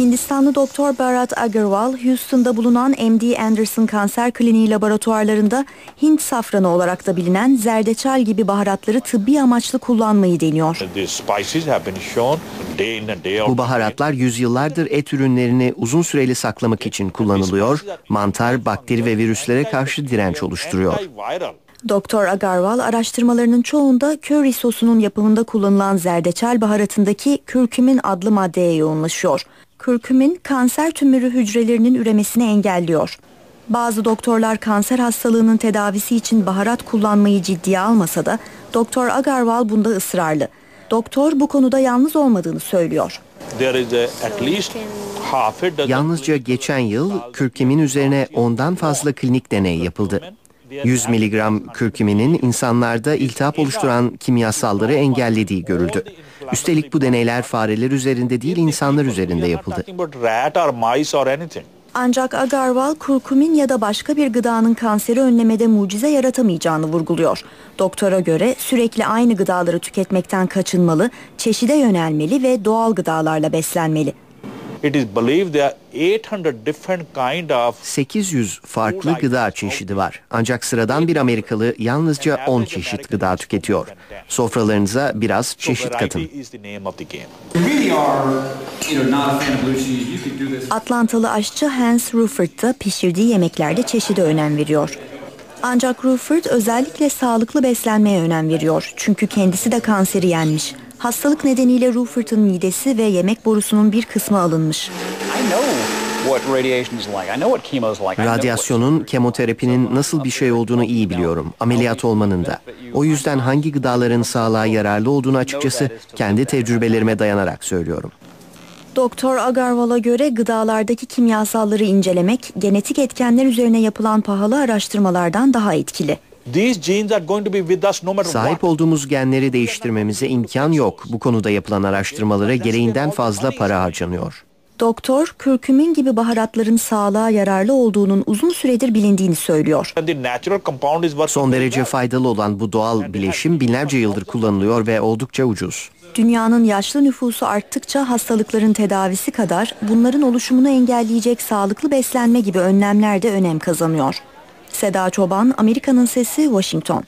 Hindistanlı doktor Bharat Agarwal, Houston'da bulunan MD Anderson Kanser Kliniği laboratuvarlarında Hint safranı olarak da bilinen zerdeçal gibi baharatları tıbbi amaçlı kullanmayı deniyor. Bu baharatlar yüzyıllardır et ürünlerini uzun süreli saklamak için kullanılıyor, mantar, bakteri ve virüslere karşı direnç oluşturuyor. Doktor Agarwal araştırmalarının çoğunda köri sosunun yapımında kullanılan zerdeçal baharatındaki kürkümin adlı maddeye yoğunlaşıyor. Kürkümin kanser tümörü hücrelerinin üremesini engelliyor. Bazı doktorlar kanser hastalığının tedavisi için baharat kullanmayı ciddiye almasa da Doktor Agarwal bunda ısrarlı. Doktor bu konuda yalnız olmadığını söylüyor. Yalnızca geçen yıl kürkümin üzerine ondan fazla klinik deney yapıldı. 100 miligram kürküminin insanlarda iltihap oluşturan kimyasalları engellediği görüldü. Üstelik bu deneyler fareler üzerinde değil insanlar üzerinde yapıldı. Ancak Agarwal kurkumin ya da başka bir gıdanın kanseri önlemede mucize yaratamayacağını vurguluyor. Doktora göre sürekli aynı gıdaları tüketmekten kaçınmalı, çeşide yönelmeli ve doğal gıdalarla beslenmeli. It is believed there are 800 different kind of 800 farklı gıda çeşidi var. Ancak sıradan bir Amerikalı yalnızca 10 çeşit gıda tüketiyor. Sofralarınıza biraz çeşit katın. Atlantalı aşçı Hans Ruffert da pişirdiği yemeklerde çeşide önem veriyor. Ancak Ruffert özellikle sağlıklı beslenmeye önem veriyor. Çünkü kendisi de kanseri yenmiş. Hastalık nedeniyle Ruffert'ın midesi ve yemek borusunun bir kısmı alınmış. Radyasyonun, kemoterapinin nasıl bir şey olduğunu iyi biliyorum. Ameliyat olmanın da. O yüzden hangi gıdaların sağlığa yararlı olduğunu açıkçası kendi tecrübelerime dayanarak söylüyorum. Doktor Agarwal'a göre gıdalardaki kimyasalları incelemek genetik etkenler üzerine yapılan pahalı araştırmalardan daha etkili. Sahip olduğumuz genleri değiştirmemize imkan yok. Bu konuda yapılan araştırmalara gereğinden fazla para harcanıyor. Doktor, kürkümin gibi baharatların sağlığa yararlı olduğunun uzun süredir bilindiğini söylüyor. Son derece faydalı olan bu doğal bileşim binlerce yıldır kullanılıyor ve oldukça ucuz. Dünyanın yaşlı nüfusu arttıkça hastalıkların tedavisi kadar bunların oluşumunu engelleyecek sağlıklı beslenme gibi önlemler de önem kazanıyor. Seda Çoban, Amerika'nın Sesi, Washington.